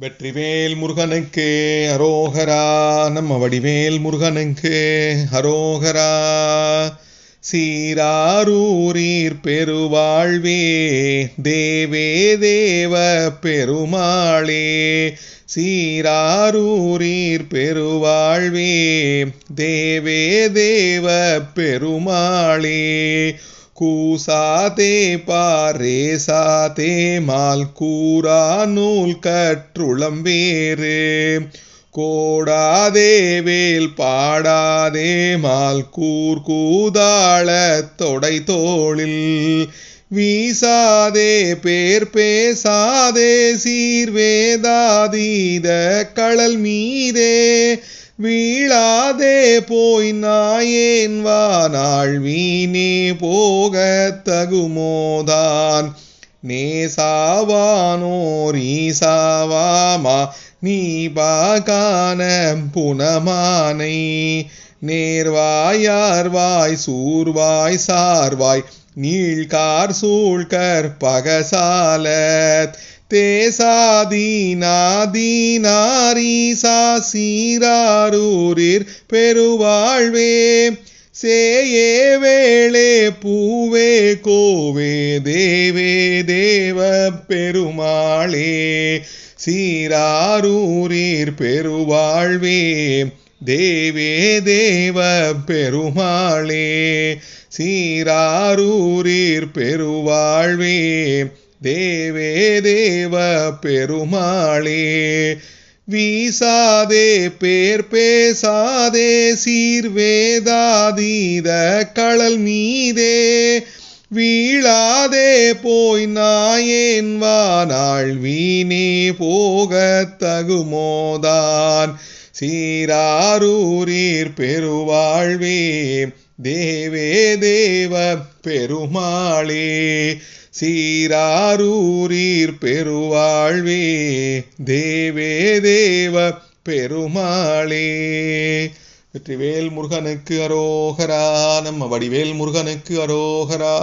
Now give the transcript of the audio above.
வெற்றிவேல் முருகனுக்கு அரோகரா நம்ம வடிவேல் முருகனுக்கு அரோகரா. சீராரூரீர் பெருவாழ்வே தேவே தேவ பெருமாளே. சீராரூரீர் பெருவாழ்வே தேவே தேவ பெருமாளே. கூசாதே பாரேசாதே மால் கூறா நூல் கற்றுளம் வேறு. கோடாதே வேல் பாடாதே மால் கூர் கூதாள தொடை தோளில். வீசாதே பேர் பேசாதே சீர்வேதாதீத கடல் மீதே. வீழாதே போய் நாயேன் வானாள் வீணே போக தகுமோதான். நேசாவானோர் ஈசாவாமா நீ பாகான புனமானை நேர்வாயார்வாய் சூர்வாய் சார்வாய் நீழ்கார் சூழ்கர் பகசாலத். தேசாதீனாதீனாரீசா சீராரூரிர் பெருவாழ்வே. சேயே வேளே பூவே கோவே தேவே தேவ பெருமாளே. சீராரூரீர் பெருவாழ்வே தேவே தேவ பெருமாளே. சீராரூரீர் பெருவாழ்வே தேவே தேவ பெருமாளே வீசாதே பேர் பேசாதே சீர்வேதாதீத கடல் மீதே வீழாதே போய் நாயேன் வானாள் வீணே போக தகுமோதான். சீராரூரீர் பெருவாழ்வே தேவே தேவ பெருமாளே சீராரூரீர் பெருவாழ்வே தேவே தேவ பெருமாளே. வெற்றிவேல் முருகனுக்கு அரோகரா நம்ம வடிவேல் முருகனுக்கு அரோகரா.